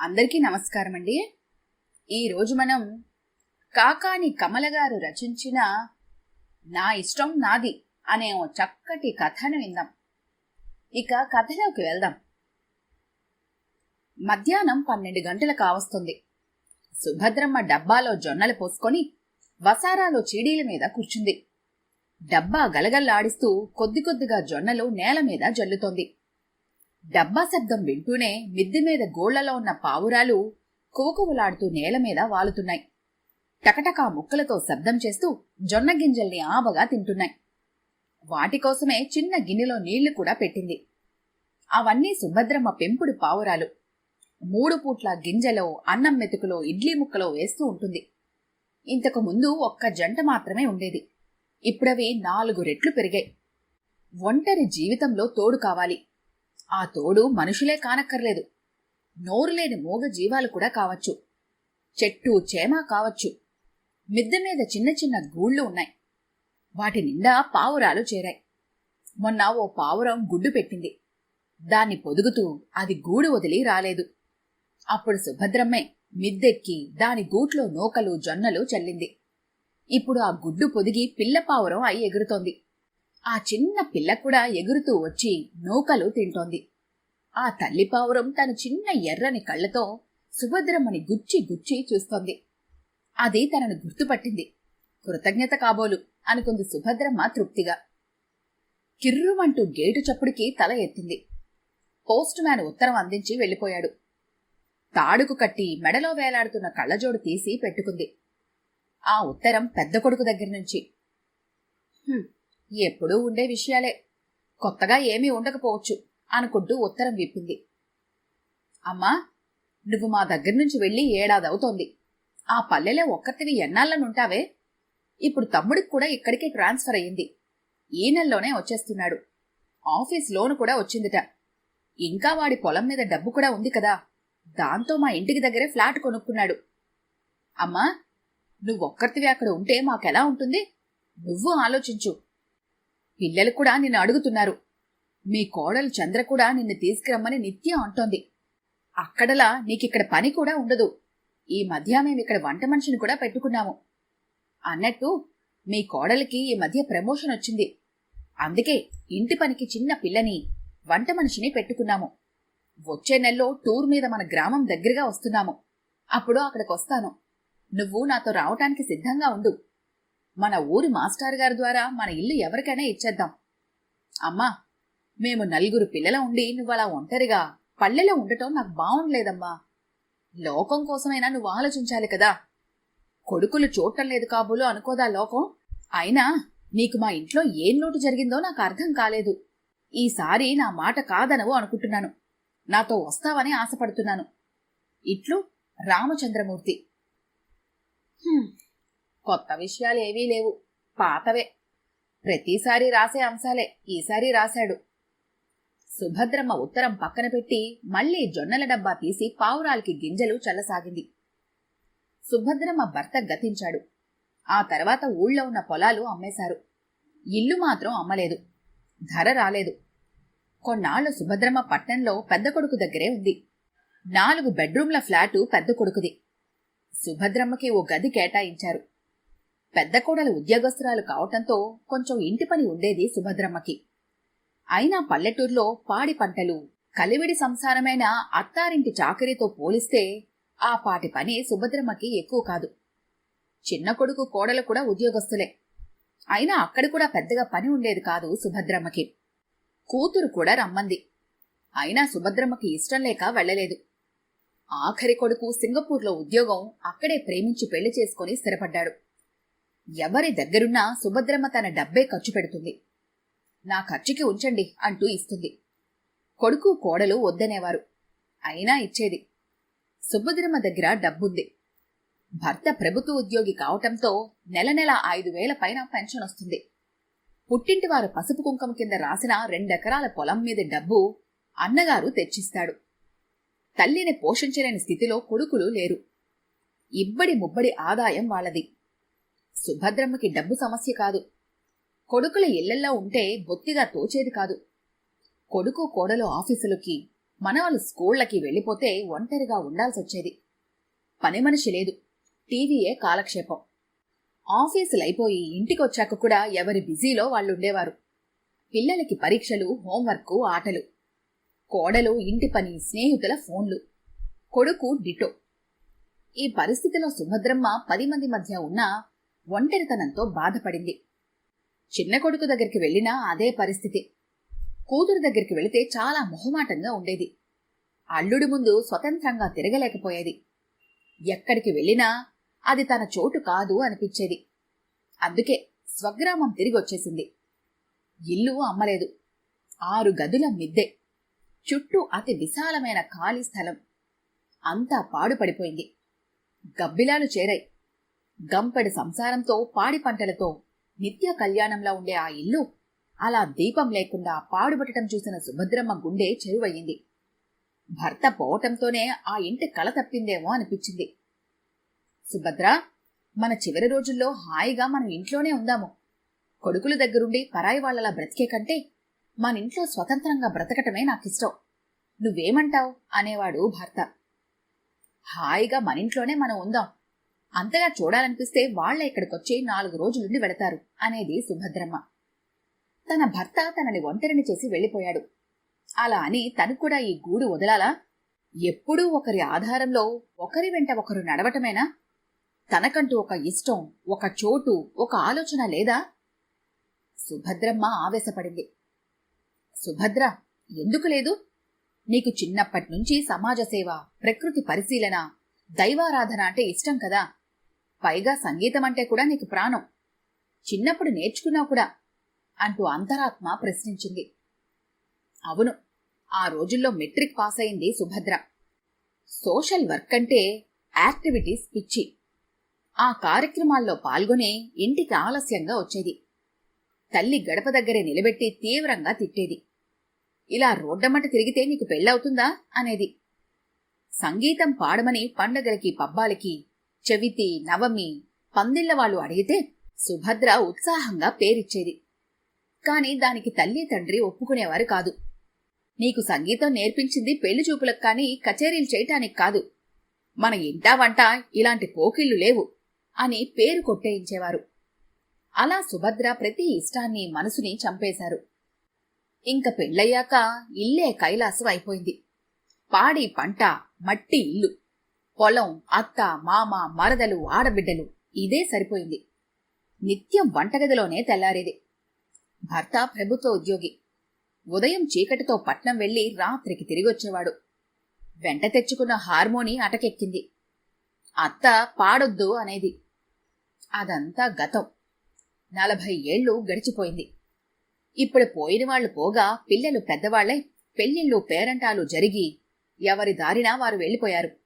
అందరికీ నమస్కారం అండి ఈరోజు మనం కాకాని కమల గారు రచించిన నా ఇష్టం నాది అనే ఓ చక్కటి కథను విందాం. ఇక కథలోకి వెళ్దాం. మధ్యాహ్నం పన్నెండు గంటలు కావస్తుంది సుభద్రమ్మ డబ్బాలో జొన్నలు పోసుకొని వసారాలో చీడీల మీద కూర్చుంది. డబ్బా గలగల్లాడిస్తూ కొద్ది కొద్దిగా జొన్నలు నేల మీద జల్లుతోంది. డబ్బా శబ్దం వింటూనే మిద్దె మీద గోళ్ళలో ఉన్న పావురాలు కువకువలాడుతూ నేల మీద వాలుతున్నాయి. టకటకా ముక్కలతో శబ్దం చేస్తూ జొన్న గింజల్ని ఆబగా తింటున్నాయి. వాటి కోసమే చిన్న గిన్నెలో నీళ్ళు కూడా పెట్టింది. అవన్నీ సుభద్రమ్మ పెంపుడు పావురాలు. మూడు పూట్ల గింజలో అన్నం మెతుకులో ఇడ్లీ ముక్కలో వేస్తూ ఉంటుంది. ఇంతకు ముందు ఒక్క జంట మాత్రమే ఉండేది. ఇప్పుడవి నాలుగు రెట్లు పెరిగాయి. ఒంటరి జీవితంలో తోడు కావాలి. ఆ తోడు మనుషులే కానక్కర్లేదు. నోరు లేని మూగ జీవాలు కూడా కావచ్చు. చెట్టు చేమ కావచ్చు. మిద్దె మీద చిన్న చిన్న గూళ్ళు ఉన్నాయి. వాటి నిండా పావురాలు చేరాయి. మొన్న ఓ పావురం గుడ్డు పెట్టింది. దాన్ని పొదుగుతూ అది గూడు వదిలి రాలేదు. అప్పుడు సుభద్రమ్మే మిద్దెక్కి దాని గూట్లో నూకలు జొన్నలు చల్లింది. ఇప్పుడు ఆ గుడ్డు పొదిగి పిల్ల పావురం అయి ఎగురుతోంది. ఆ చిన్న పిల్ల కూడా ఎగురుతూ వచ్చి నూకలు తింటోంది. ఆ తల్లి పావురం తన చిన్న ఎర్రని కళ్ళతో సుభద్రమ్మని గుచ్చి గుచ్చి చూస్తోంది. అది తనను గుర్తుపట్టింది. కృతజ్ఞత కాబోలు అనుకుంది సుభద్రమ్మ తృప్తిగా. కిర్రుమంటూ గేటు చప్పుడికి తల ఎత్తింది. పోస్ట్ మ్యాన్ ఉత్తరం అందించి వెళ్ళిపోయాడు. తాడుకు కట్టి మెడలో వేలాడుతున్న కళ్ళజోడు తీసి పెట్టుకుంది. ఆ ఉత్తరం పెద్ద కొడుకు దగ్గర నుంచి. ఎప్పుడూ ఉండే విషయాలే. కొత్తగా ఏమీ ఉండకపోవచ్చు అనుకుంటూ ఉత్తరం విప్పింది. అమ్మా నువ్వు మా దగ్గర నుంచి వెళ్ళి ఏడాది అవుతోంది ఆ పల్లెలో ఒక్కతివి ఎన్నాళ్ళనుంటావే? ఇప్పుడు తమ్ముడికి కూడా ఇక్కడికే ట్రాన్స్ఫర్ అయ్యింది. ఈ నెలలోనే వచ్చేస్తున్నాడు. ఆఫీస్ లోను కూడా వచ్చిందిట. ఇంకా వాడి పొలం మీద డబ్బు కూడా ఉంది కదా. దాంతో మా ఇంటికి దగ్గరే ఫ్లాట్ కొనుక్కున్నాడు. అమ్మా నువ్వొక్కర్తివి అక్కడ ఉంటే మాకెలా ఉంటుంది? నువ్వు ఆలోచించు. పిల్లలు కూడా నిన్ను అడుగుతున్నారు. మీ కోడలు చంద్ర కూడా నిన్ను తీసుకురమ్మని నిత్యం అంటోంది. అక్కడలా నీకిక్కడ పని కూడా ఉండదు. ఈ మధ్య మేమిక్కడ వంట మనిషిని కూడా పెట్టుకున్నాము. అన్నట్టు మీ కోడలికి ఈ మధ్య ప్రమోషన్ వచ్చింది. అందుకే ఇంటి పనికి చిన్న పిల్లని వంట మనిషిని పెట్టుకున్నాము. వచ్చే నెలలో టూర్ మీద మన గ్రామం దగ్గరగా వస్తున్నాము. అప్పుడు అక్కడికి వస్తాను నువ్వు నాతో రావటానికి సిద్ధంగా ఉండు. మన ఊరి మాస్టర్ గారి ద్వారా మన ఇల్లు ఎవరికైనా ఇచ్చేద్దాం. అమ్మా మేము నలుగురు పిల్లల ఉండి నువ్వు అలా ఒంటరిగా పల్లెలో ఉండటం నాకు బాగుండలేదమ్మా లోకం కోసమైనా నువ్వు ఆలోచించాలి కదా. కొడుకులు చూడటం లేదు కాబోలు అనుకోదా లోకం? అయినా నీకు మా ఇంట్లో ఏం లోటు జరిగిందో నాకు అర్థం కాలేదు. ఈసారి నా మాట కాదనవు అనుకుంటున్నాను. నాతో వస్తావని ఆశపడుతున్నాను. ఇట్లు రామచంద్రమూర్తి. కొత్త విషయాలు ఏవీ లేవు. పాతవే. ప్రతిసారి రాసే అంశాలే. ఈసారి రాశాడు. సుభద్రమ్మ ఉత్తరం పక్కన పెట్టి మళ్ళీ జొన్నల డబ్బా తీసి పావురాలకి గింజలు చల్లసాగింది. సుభద్రమ్మ భర్త గతించాడు. ఆ తర్వాత ఊళ్ళో ఉన్న పొలాలు అమ్మేశారు. ఇల్లు మాత్రం అమ్మలేదు. ధర రాలేదు. కొన్నాళ్ళు సుభద్రమ్మ పట్నంలో పెద్ద కొడుకు దగ్గరే ఉంది. నాలుగు బెడ్రూమ్ల ఫ్లాటు పెద్ద కొడుకుది. సుభద్రమ్మకి ఓ గది కేటాయించారు. పెద్ద కోడలు ఉద్యోగస్తురాలు కావటంతో కొంచెం ఇంటి పని ఉండేది సుభద్రమ్మకి. అయినా పల్లెటూరులో పాడి పంటలు కలివిడి సంసారమైన అత్తారింటి చాకరీతో పోలిస్తే ఆ పాటి పని సుభద్రమ్మకి ఎక్కువ కాదు. చిన్న కొడుకు కోడలు కూడా ఉద్యోగస్తులే. అయినా అక్కడ కూడా పెద్దగా పని ఉండేది కాదు సుభద్రమ్మకి. కూతురు కూడా రమ్మంది. అయినా సుభద్రమ్మకి ఇష్టం లేక వెళ్ళలేదు. ఆఖరి కొడుకు సింగపూర్లో ఉద్యోగం అక్కడే ప్రేమించి పెళ్ళి చేసుకుని స్థిరపడ్డాడు. ఎవరి దగ్గరున్నా సుభద్రమ్మ తన డబ్బే ఖర్చు పెడుతుంది. నా ఖర్చుకి ఉంచండి అంటూ ఇస్తుంది. కొడుకు కోడలు వద్దనేవారు. అయినా ఇచ్చేది. సుభద్రమ్మ దగ్గర డబ్బుంది. భర్త ప్రభుత్వ ఉద్యోగి కావటంతో నెల నెల ఐదు వేల పైన పెన్షన్ వస్తుంది. పుట్టింటి వారు పసుపు కుంకుమ కింద రాసిన రెండెకరాల పొలం మీద డబ్బు అన్నగారు తెచ్చిస్తాడు. తల్లిని పోషించలేని స్థితిలో కొడుకులు లేరు. ఇబ్బడి ముబ్బడి ఆదాయం వాళ్ళది. సుభద్రమ్మకి డబ్బు సమస్య కాదు. కొడుకుల ఇళ్ళల్లో ఉంటే బొత్తిగా తోచేది కాదు. కొడుకు కోడలు ఆఫీసులకి మనవలు స్కూళ్ళకి వెళ్ళిపోతే ఒంటరిగా ఉండాల్సొచ్చేది. పని మనిషి లేదు. టీవీయే కాలక్షేపం. ఆఫీసులైపోయి ఇంటికొచ్చాక కూడా ఎవరి బిజీలో వాళ్ళుండేవారు. పిల్లలకి పరీక్షలు హోంవర్క్ ఆటలు. కోడలు ఇంటి పని స్నేహితుల ఫోన్లు. కొడుకు డిటో. ఈ పరిస్థితిలో సుభద్రమ్మ పది మంది మధ్య ఉన్న ఒంటరితనంతో బాధపడింది. చిన్న కొడుకు దగ్గరికి వెళ్ళినా అదే పరిస్థితి. కూతురు దగ్గరికి వెళితే చాలా మొహమాటంగా ఉండేది. అల్లుడి ముందు స్వతంత్రంగా తిరగలేకపోయేది. ఎక్కడికి వెళ్ళినా అది తన చోటు కాదు అనిపించేది. అందుకే స్వగ్రామం తిరిగొచ్చేసింది. ఇల్లు అమ్మలేదు. ఆరు గదుల మిద్దె. చుట్టూ అతి విశాలమైన ఖాళీ స్థలం. అంతా పాడుపడిపోయింది. గబ్బిలాలు చేరాయి. గంపెడి సంసారంతో పాడి పంటలతో నిత్య కళ్యాణంలా ఉండే ఆ ఇల్లు. అలా దీపం లేకుండా పాడుబట్టడం చూసిన సుభద్రమ్మ గుండె చెరువయ్యింది. భర్త పోవటంతోనే ఆ ఇంటి కళ తప్పిందేమో అనిపించింది. సుభద్ర మన చివరి రోజుల్లో హాయిగా మనం ఇంట్లోనే ఉందాము. కొడుకుల దగ్గరుండి పరాయి వాళ్ళలా బ్రతికే కంటే మన ఇంట్లో స్వతంత్రంగా బ్రతకటమే నాకిష్టం. నువ్వేమంటావు? అనేవాడు భర్త. హాయిగా మన ఇంట్లోనే మనం ఉందాం. అంతగా చూడాలనిపిస్తే వాళ్ళే ఇక్కడికొచ్చి నాలుగు రోజులుండి వెళతారు అనేది సుభద్రమ్మ. తన భర్త తనని ఒంటరిని చేసి వెళ్ళిపోయాడు అలా అని తను కూడా ఈ గూడు వదలాలా? ఎప్పుడూ ఒకరి ఆధారంలో ఒకరి వెంట ఒకరు నడవటమేనా? తనకంటూ ఒక ఇష్టం ఒక చోటు ఒక ఆలోచన లేదా? సుభద్రమ్మ ఆవేశపడింది. సుభద్ర ఎందుకు లేదు? నీకు చిన్నప్పటి నుంచి సమాజ సేవ ప్రకృతి పరిశీలన దైవారాధన అంటే ఇష్టం కదా? పైగా సంగీతం అంటే కూడా నీకు ప్రాణం. చిన్నప్పుడు నేర్చుకున్నావు కూడా అంటూ అంతరాత్మ ప్రశ్నించింది. అవును ఆ రోజుల్లో మెట్రిక్ పాస్ అయింది సుభద్ర. సోషల్ వర్క్ అంటే యాక్టివిటీస్ పిచ్చి. ఆ కార్యక్రమాల్లో పాల్గొనే ఇంటికి ఆలస్యంగా వచ్చేది. తల్లి గడప దగ్గరే నిలబెట్టి తీవ్రంగా తిట్టేది. ఇలా రోడ్డమట తిరిగితే నీకు పెళ్ళవుతుందా? అనేది. సంగీతం పాడమని పండగలకి పబ్బాలకి చవితి నవమి పందిళ్ళ వాళ్ళు అడిగితే సుభద్ర ఉత్సాహంగా పేరిచ్చేది. కాని దానికి తల్లి తండ్రి ఒప్పుకునేవారు కాదు. నీకు సంగీతం నేర్పించింది పెళ్ళి చూపులకు కానీ కచేరీలు చేయటానికి కాదు. మన ఇంటా వంట ఇలాంటి పోకిళ్ళు లేవు అని పేరు కొట్టేయించేవారు. అలా సుభద్ర ప్రతి ఇష్టాన్ని మనసుని చంపేశారు. ఇంక పెళ్ళయ్యాక ఇల్లే కైలాసం అయిపోయింది. పాడి పంట మట్టి ఇల్లు. పొలం అత్త మామ మరదలు ఆడబిడ్డలు ఇదే సరిపోయింది. నిత్యం వంటగదిలోనే తెల్లారేది. భర్త ప్రభుత్వ ఉద్యోగి. ఉదయం చీకటితో పట్నం వెళ్ళి రాత్రికి తిరిగొచ్చేవాడు. వెంట తెచ్చుకున్న హార్మోని అటకెక్కింది. అత్త పాడొద్దు అనేది. అదంతా గతం. నలభై ఏళ్ళు గడిచిపోయింది. ఇప్పుడు పోయిన వాళ్ళు పోగా పిల్లలు పెద్దవాళ్ళై పెళ్ళిళ్ళు పేరంటాలు జరిగి ఎవరి దారినా వారు వెళ్ళిపోయారు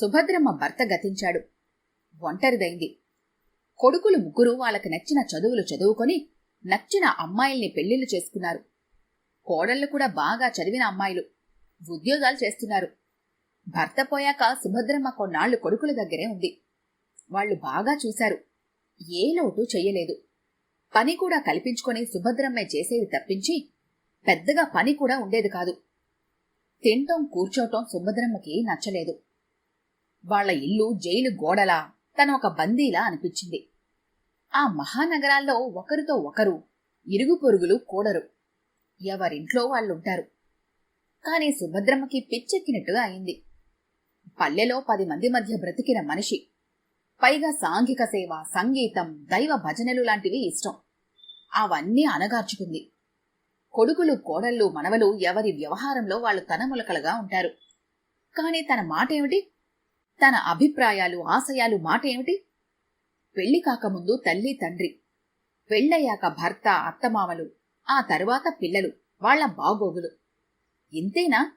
సుభద్రమ్మ భర్త గతించాడు. ఒంటరిదైంది. కొడుకులు ముగ్గురు వాళ్ళకి నచ్చిన చదువులు చదువుకొని నచ్చిన అమ్మాయిల్ని పెళ్ళిళ్ళు చేసుకున్నారు. కోడళ్ళు కూడా బాగా చదివిన అమ్మాయిలు. ఉద్యోగాలు చేస్తున్నారు. భర్త పోయాక సుభద్రమ్మ కొన్నాళ్ళు కొడుకుల దగ్గరే ఉంది. వాళ్ళు బాగా చూశారు. ఏ లోటు చెయ్యలేదు. పని కూడా కల్పించుకొని సుభద్రమ్మే చేసేది తప్పించి పెద్దగా పని కూడా ఉండేది కాదు. తింటం కూర్చోటం సుభద్రమ్మకి నచ్చలేదు. వాళ్ళ ఇల్లు జైలు గోడలా తన ఒక బందీలా అనిపించింది. ఆ మహానగరాల్లో ఒకరితో ఒకరు ఇరుగు పొరుగులు కూడరు. ఎవరింట్లో వాళ్ళుంటారు. కానీ సుభద్రమ్మకి పిచ్చెక్కినట్టుగా అయింది. పల్లెలో పది మంది మధ్య బ్రతికిన మనిషి. పైగా సాంఘిక సేవ సంగీతం దైవ భజనలు లాంటివి ఇష్టం. అవన్నీ అనగార్చుకుంది కొడుకులు కోడళ్ళు మనవలు ఎవరి వ్యవహారంలో వాళ్ళు తనములకలుగా ఉంటారు. కాని తన మాట ఏమిటి తన అభిప్రాయాలు ఆశయాలు మాట ఏమిటి? పెళ్ళి కాకముందు తల్లి తండ్రి. పెళ్ళయ్యాక భర్త అత్తమామలు ఆ తరువాత పిల్లలు వాళ్ళ బాగోగులు. ఇంతేనా?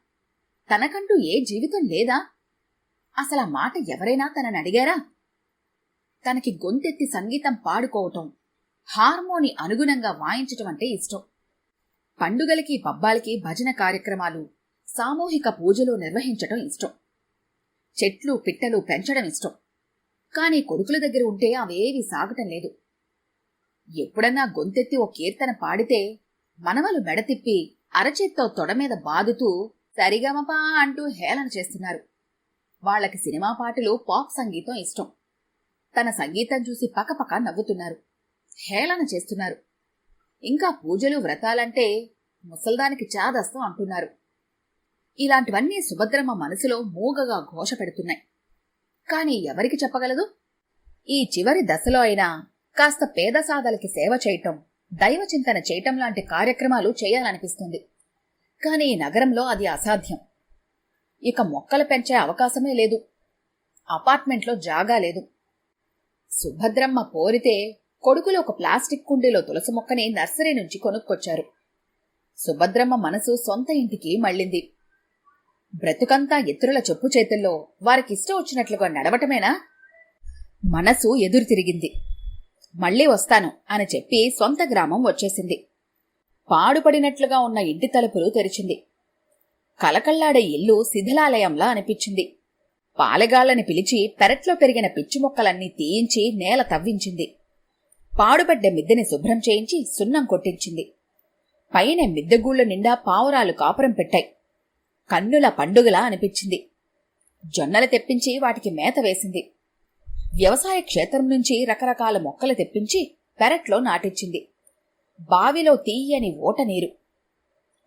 తనకంటూ ఏ జీవితం లేదా? అసలు మాట ఎవరైనా తనని అడిగారా? తనకి గొంతెత్తి సంగీతం పాడుకోవటం హార్మోని అనుగుణంగా వాయించటం అంటే ఇష్టం. పండుగలకి పబ్బాలకి భజన కార్యక్రమాలు సామూహిక పూజలు నిర్వహించటం ఇష్టం. చెట్లు పిట్టలు పెంచడం ఇష్టం. కానీ కొడుకుల దగ్గర ఉంటే అవేవి సాగటం లేదు. ఎప్పుడన్నా గొంతెత్తి ఓ కీర్తన పాడితే మనవలు మెడతిప్పి అరచేత్తో తొడమీద బాదుతూ సరిగమపా అంటూ హేళన చేస్తున్నారు. వాళ్ళకి సినిమా పాటలు పాప్ సంగీతం ఇష్టం. తన సంగీతం చూసి పకపక నవ్వుతున్నారు. హేళన చేస్తున్నారు. ఇంకా పూజలు వ్రతాలంటే ముసల్దానికి చాదస్తం అంటున్నారు. ఇలాంటివన్నీ సుభద్రమ్మ మనసులో మూగగా ఘోష పెడుతున్నాయి కాని ఎవరికి చెప్పగలదు? ఈ చివరి దశలో అయినా కాస్త పేద సాధలకి సేవ చేయటం దైవ చింతన చేయటం లాంటి కార్యక్రమాలు చేయాలనిపిస్తుంది. కానీ ఈ నగరంలో అది అసాధ్యం. ఇక మొక్కలు పెంచే అవకాశమే లేదు. అపార్ట్మెంట్లో జాగా లేదు. సుభద్రమ్మ కోరితే కొడుకులు ఒక ప్లాస్టిక్ కుండీలో తులసి మొక్కని నర్సరీ నుంచి కొనుక్కొచ్చారు. సుభద్రమ్మ మనసు సొంత ఇంటికి మళ్ళింది. బ్రతుకంతా ఇతరుల చెప్పు చేతుల్లో వారికిష్టం వచ్చినట్లుగా నడవటమేనా? మనసు ఎదురు తిరిగింది. మళ్ళీ వస్తాను అని చెప్పి సొంత గ్రామం వచ్చేసింది. పాడుపడినట్లుగా ఉన్న ఇంటి తలుపులు తెరిచింది. కలకల్లాడే ఇల్లు శిథిలాలయంలా అనిపించింది. పాలగాళ్ళని పిలిచి పెరట్లో పెరిగిన పిచ్చి మొక్కలన్నీ తీయించి నేల తవ్వించింది. పాడుపడ్డ మిద్దెని శుభ్రం చేయించి సున్నం కొట్టించింది. పైన మిద్దెగూళ్ళ నిండా పావురాలు కాపురం పెట్టాయి. కన్నుల పండుగలా అనిపించింది. జొన్నలు తెప్పించి వాటికి మేత వేసింది. వ్యవసాయ క్షేత్రం నుంచి రకరకాల మొక్కలు తెప్పించి పెరట్లో నాటించింది. బావిలో తీయని ఓట నీరు.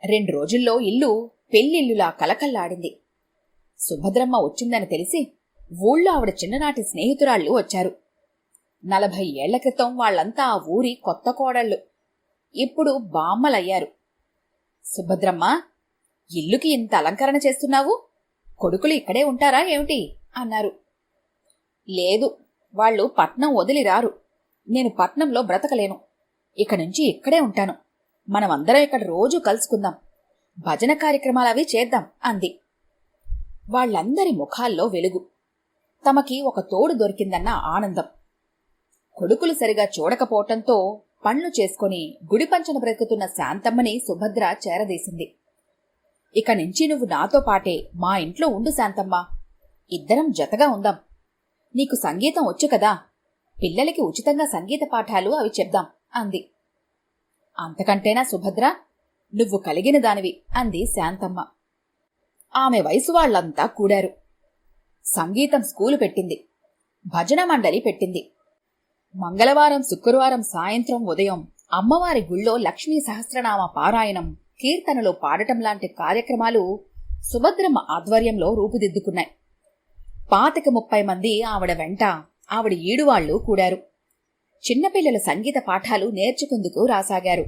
రెండు రోజుల్లో ఇల్లు పెళ్ళిల్లులా కలకల్లాడింది సుభద్రమ్మ వచ్చిందని తెలిసి ఊళ్ళో ఆవిడ చిన్ననాటి స్నేహితురాళ్ళు వచ్చారు. నలభై ఏళ్ళ క్రితం వాళ్ళంతా ఆ ఊరి కొత్త కోడళ్ళు. ఇప్పుడు బామ్మలయ్యారు. సుభద్రమ్మ ఇల్లుకి ఇంత అలంకరణ చేస్తున్నావు? కొడుకులు ఇక్కడే ఉంటారా ఏమిటి? అన్నారు. లేదు వాళ్ళు పట్నం వదిలి రారు. నేను పట్నంలో బ్రతకలేను. ఇక నుంచి ఇక్కడే ఉంటాను. మనమందరం ఇక్కడ రోజు కలుసుకుందాం. భజన కార్యక్రమాలవి చేద్దాం అంది. వాళ్ళందరి ముఖాల్లో వెలుగు. తమకి ఒక తోడు దొరికిందన్న ఆనందం. కొడుకులు సరిగా చూడకపోవటంతో పండ్లు చేసుకుని గుడిపంచన బ్రతుకుతున్న శాంతమ్మని సుభద్ర చేరదీసింది. ఇక నుంచి నువ్వు నాతో పాటే మా ఇంట్లో ఉండు శాంతమ్మ. ఇద్దరం జతగా ఉందాం. నీకు సంగీతం వచ్చు కదా? పిల్లలకి ఉచితంగా సంగీత పాఠాలు అవి చెప్దాం అంది. అంతకంటేనా సుభద్ర? నువ్వు కలిగిన దానివి అంది శాంతమ్మ. ఆమె వయసు వాళ్ళంతా కూడారు. సంగీతం స్కూలు పెట్టింది. భజన మండలి పెట్టింది. మంగళవారం శుక్రవారం సాయంత్రం ఉదయం అమ్మవారి గుళ్ళో లక్ష్మీ సహస్రనామ పారాయణం కీర్తనలో పాడటం లాంటి కార్యక్రమాలు సుభద్రమ్మ ఆధ్వర్యంలో రూపుదిద్దుకున్నాయి. పాతిక ముప్పై మంది ఆవిడ వెంట ఆవిడ ఈడువాళ్ళు కూడారు. చిన్నపిల్లల సంగీత పాఠాలు నేర్చుకుందుకు రాసాగారు.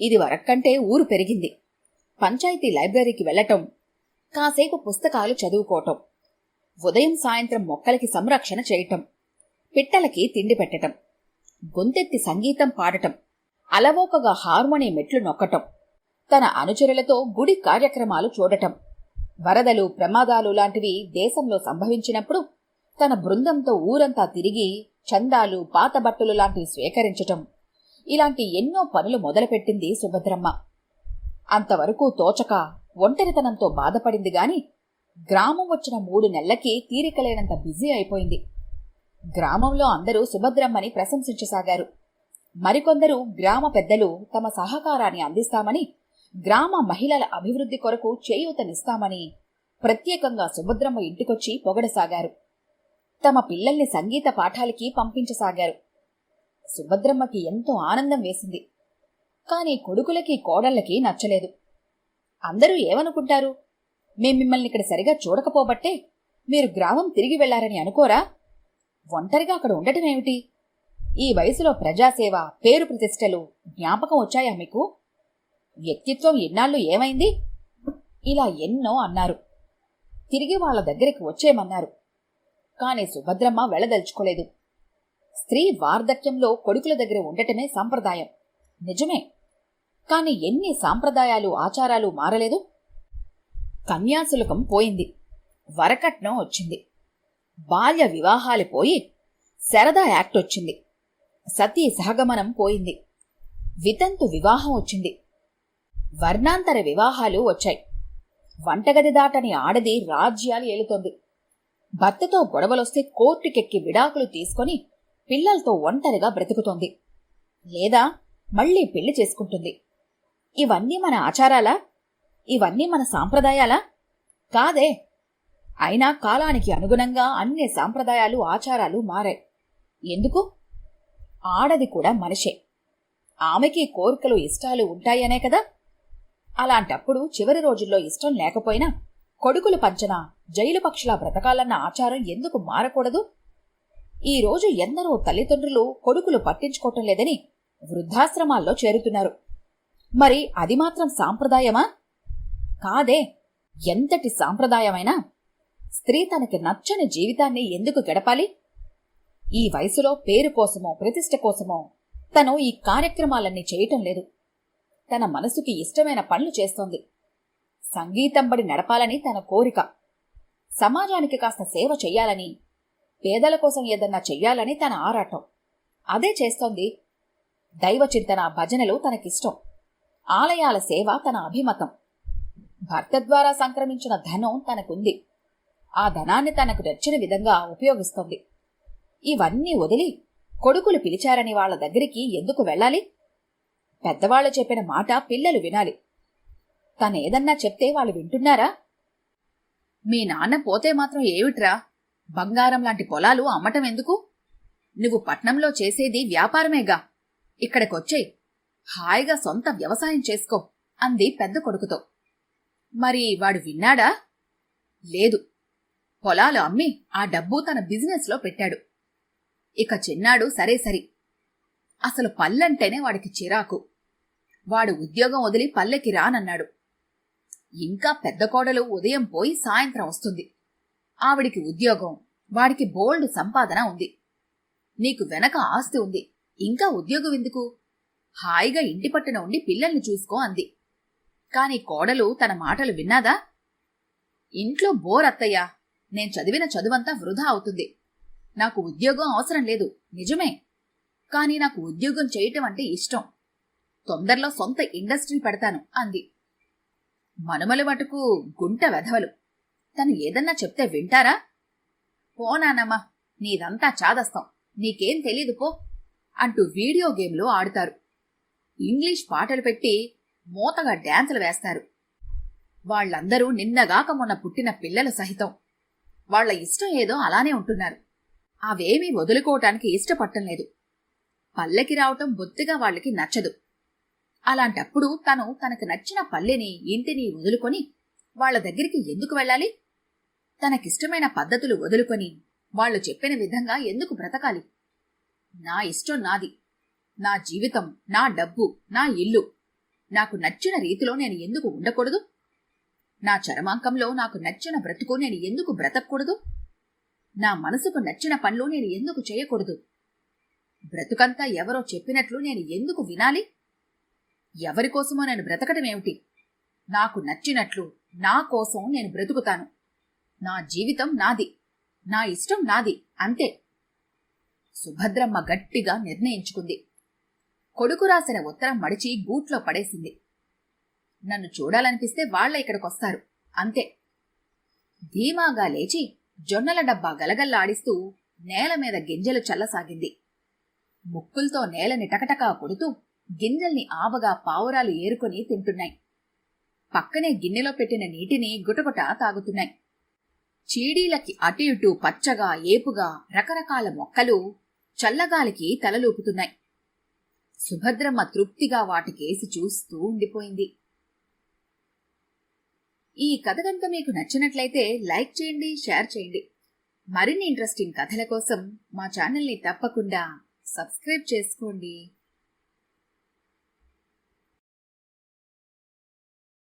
ఇది వరక్కంటే ఊరు పెరిగింది. పంచాయతీ లైబ్రరీకి వెళ్ళటం కాసేపు పుస్తకాలు చదువుకోవటం ఉదయం సాయంత్రం మొక్కలకి సంరక్షణ చేయటం పిట్టలకి తిండి పెట్టటం గొంతెత్తి సంగీతం పాడటం అలవోకగా హార్మోని మెట్లు నొక్కటం తన అనుచరులతో గుడి కార్యక్రమాలు చూడటం. వరదలు ప్రమాదాలు లాంటివి దేశంలో సంభవించినప్పుడు తన బృందంతో ఊరంతా తిరిగి చందాలు పాత బట్టలు లాంటివి స్వీకరించటం. ఇలాంటి ఎన్నో పనులు మొదలుపెట్టింది సుభద్రమ్మ. అంతవరకు తోచక ఒంటరితనంతో బాధపడింది గాని గ్రామం వచ్చిన మూడు నెలలకి తీరికలేనంత బిజీ అయిపోయింది. గ్రామంలో అందరూ సుభద్రమ్మని ప్రశంసించసాగారు. మరికొందరు గ్రామ పెద్దలు తమ సహకారాన్ని అందిస్తామని గ్రామ మహిళల అభివృద్ధి కొరకు చేయూతనిస్తామని ప్రత్యేకంగా సుభద్రమ్మ ఇంటికొచ్చి పొగడసాగారు. తమ పిల్లల్ని సంగీత పాఠాలకి పంపించసాగారు. సుభద్రమ్మకి ఎంతో ఆనందం వేసింది. కాని కొడుకులకి కోడళ్ళకి నచ్చలేదు. అందరూ ఏమనుకుంటారు? మేం మిమ్మల్ని ఇక్కడ సరిగా చూడకపోబట్టే మీరు గ్రామం తిరిగి వెళ్ళారని అనుకోరా? ఒంటరిగా అక్కడ ఉండటమేమిటి? ఈ వయసులో ప్రజాసేవ పేరు ప్రతిష్టలు జ్ఞాపకం వచ్చాయా మీకు? వ్యక్తిత్వం ఎన్నాళ్ళు ఏమైంది? ఇలా ఎన్నో అన్నారు. తిరిగి వాళ్ళ దగ్గరికి వచ్చేయమన్నారు. కాని సుభద్రమ్మ వెళ్ళదలుచుకోలేదు స్త్రీ వార్ధక్యంలో కొడుకుల దగ్గర ఉండటమే సాంప్రదాయం. నిజమే. కాని ఎన్ని సాంప్రదాయాలు ఆచారాలు మారలేదు? కన్యాశులకం పోయింది. వరకట్నం వచ్చింది. బాల్య వివాహాలు పోయి శరదా యాక్ట్ వచ్చింది. సతీ సహగమనం పోయింది. వితంతు వివాహం వచ్చింది. వర్ణాంతర వివాహాలు వచ్చాయి. వంటగది దాటని ఆడది రాజ్యాలు ఏలుతోంది. భర్తతో గొడవలొస్తే కోర్టుకెక్కి విడాకులు తీసుకొని పిల్లలతో ఒంటరిగా బ్రతుకుతోంది. లేదా మళ్ళీ పెళ్ళి చేసుకుంటుంది. ఇవన్నీ మన ఆచారాలా? ఇవన్నీ మన సాంప్రదాయాలా? కాదే. అయినా కాలానికి అనుగుణంగా అన్ని సాంప్రదాయాలు ఆచారాలు మారాయి. ఎందుకు? ఆడది కూడా మనిషే. ఆమెకి కోరికలు ఇష్టాలు ఉంటాయనే కదా? అలాంటప్పుడు చివరి రోజుల్లో ఇష్టం లేకపోయినా కొడుకులు పంచన జైలు పక్షులా బ్రతకాలన్న ఆచారం ఎందుకు మారకూడదు? ఈ రోజు ఎందరో తల్లిదండ్రులు కొడుకులు పట్టించుకోవటం లేదని వృద్ధాశ్రమాల్లో చేరుతున్నారు. మరి అది మాత్రం సాంప్రదాయమా? కాదే. ఎంతటి సాంప్రదాయమైనా స్త్రీ తనకి నచ్చని జీవితాన్ని ఎందుకు గడపాలి? ఈ వయసులో పేరు కోసమో ప్రతిష్ట కోసమో తను ఈ కార్యక్రమాలన్నీ చేయటం లేదు. తన మనసుకి ఇష్టమైన పనులు చేస్తోంది. సంగీతం బడి నడపాలని తన కోరిక. సమాజానికి కాస్త సేవ చెయ్యాలని పేదల కోసం ఏదన్నా చెయ్యాలని తన ఆరాటం. అదే చేస్తోంది. దైవ చింతన భజనలు తనకిష్టం. ఆలయాల సేవ తన అభిమతం. భర్త ద్వారా సంక్రమించిన ధనం తనకుంది. ఆ ధనాన్ని తనకు నచ్చిన విధంగా ఉపయోగిస్తోంది. ఇవన్నీ వదిలి కొడుకులు పిలిచారని వాళ్ళ దగ్గరికి ఎందుకు వెళ్ళాలి? పెద్దవాళ్ళు చెప్పిన మాట పిల్లలు వినాలి. తనేదన్నా చెప్తే వాళ్ళు వింటున్నారా? మీ నాన్న పోతే మాత్రం ఏమిట్రా? బంగారం లాంటి పొలాలు అమ్మటం ఎందుకు? నువ్వు పట్నంలో చేసేది వ్యాపారమేగా. ఇక్కడికొచ్చేయ్. హాయిగా సొంత వ్యవసాయం చేసుకో అంది పెద్ద కొడుకుతో. మరి వాడు విన్నాడా? లేదు. పొలాలు అమ్మి ఆ డబ్బు తన బిజినెస్లో పెట్టాడు. ఇక చిన్నాడు సరే సరి. అసలు పల్లంటేనే వాడికి చిరాకు. వాడు ఉద్యోగం వదిలి పల్లెకి రానన్నాడు. ఇంకా పెద్ద కోడలు ఉదయం పోయి సాయంత్రం వస్తుంది. ఆవిడికి ఉద్యోగం వాడికి బోల్డ్ సంపాదన ఉంది. నీకు వెనక ఆస్తి ఉంది ఇంకా ఉద్యోగం ఎందుకు? హాయిగా ఇంటి పట్టున ఉండి పిల్లల్ని చూసుకో అంది. కాని కోడలు తన మాటలు విన్నాదా? ఇంట్లో బోర్ అత్తయ్యా నేను చదివిన చదువంతా వృధా అవుతుంది. నాకు ఉద్యోగం అవసరం లేదు నిజమే. కానీ నాకు ఉద్యోగం చేయటం అంటే ఇష్టం. తొందరలో సొంత ఇండస్ట్రీ పెడతాను అంది. మనుమల మటుకు గుంట వెధవలు. తను ఏదన్నా చెప్తే వింటారా? పోనానమ్మా నీదంతా చాదస్తాం. నీకేం తెలీదు పో అంటూ వీడియో గేమ్లు ఆడుతారు. ఇంగ్లీష్ పాటలు పెట్టి మూతగా డ్యాన్సులు వేస్తారు. వాళ్ళందరూ నిన్నగాక మొన్న పుట్టిన పిల్లలు సహితం. వాళ్ళ ఇష్టం ఏదో అలానే ఉంటున్నారు. అవేమీ వదులుకోవటానికి ఇష్టపడటం లేదు. పల్లెకి రావటం బొత్తిగా వాళ్ళకి నచ్చదు. అలాంటప్పుడు తను తనకు నచ్చిన పల్లెని ఇంటిని వదులుకొని వాళ్ళ దగ్గరికి ఎందుకు వెళ్ళాలి? తనకిష్టమైన పద్ధతులు వదులుకొని వాళ్ళు చెప్పిన విధంగా ఎందుకు బ్రతకాలి? నా ఇష్టం నాది. నా జీవితం నా డబ్బు నా ఇల్లు. నాకు నచ్చిన రీతిలో నేను ఎందుకు ఉండకూడదు? నా చరమాంకంలో నాకు నచ్చిన బ్రతుకు నేను ఎందుకు బ్రతకూడదు? నా మనసుకు నచ్చిన పనులు నేను ఎందుకు చేయకూడదు? బ్రతుకంతా ఎవరో చెప్పినట్లు నేను ఎందుకు వినాలి? ఎవరికోసమో నేను బ్రతకడం ఏమిటి? నాకు నచ్చినట్లు నా కోసం నేను బ్రతుకుతాను. నా జీవితం నాది. నా ఇష్టం నాది. అంతే. సుభద్రమ్మ గట్టిగా నిర్ణయించుకుంది. కొడుకు రాసిన ఉత్తరం మడిచి గూట్లో పడేసింది. నన్ను చూడాలనిపిస్తే వాళ్ళ ఇక్కడికొస్తారు. అంతే. ధీమాగా లేచి జొన్నల డబ్బా గలగల్లాడిస్తూ నేల మీద గింజలు చల్లసాగింది. ముక్కులతో నేలని టకటకా కొడుతూ గింజల్ని ఆవగా పావురాలు ఏరుకొని తింటున్నాయి. పక్కనే గిన్నెలో పెట్టిన నీటిని గుటగుట తాగుతున్నాయి. చీడీలకి అటు ఇటు పచ్చగా ఏపుగా రకరకాల మొక్కలు చల్లగాలికి తలలూపుతున్నాయి. సుభద్రమ్మ తృప్తిగా వాటికేసి చూస్తూ ఉండిపోయింది. ఈ కథ కనుక మీకు నచ్చినట్లయితే లైక్ చేయండి షేర్ చేయండి. మరిన్ని ఇంట్రెస్టింగ్ కథల కోసం మా ఛానల్ని తప్పకుండా సబ్స్క్రైబ్ చేసుకోండి.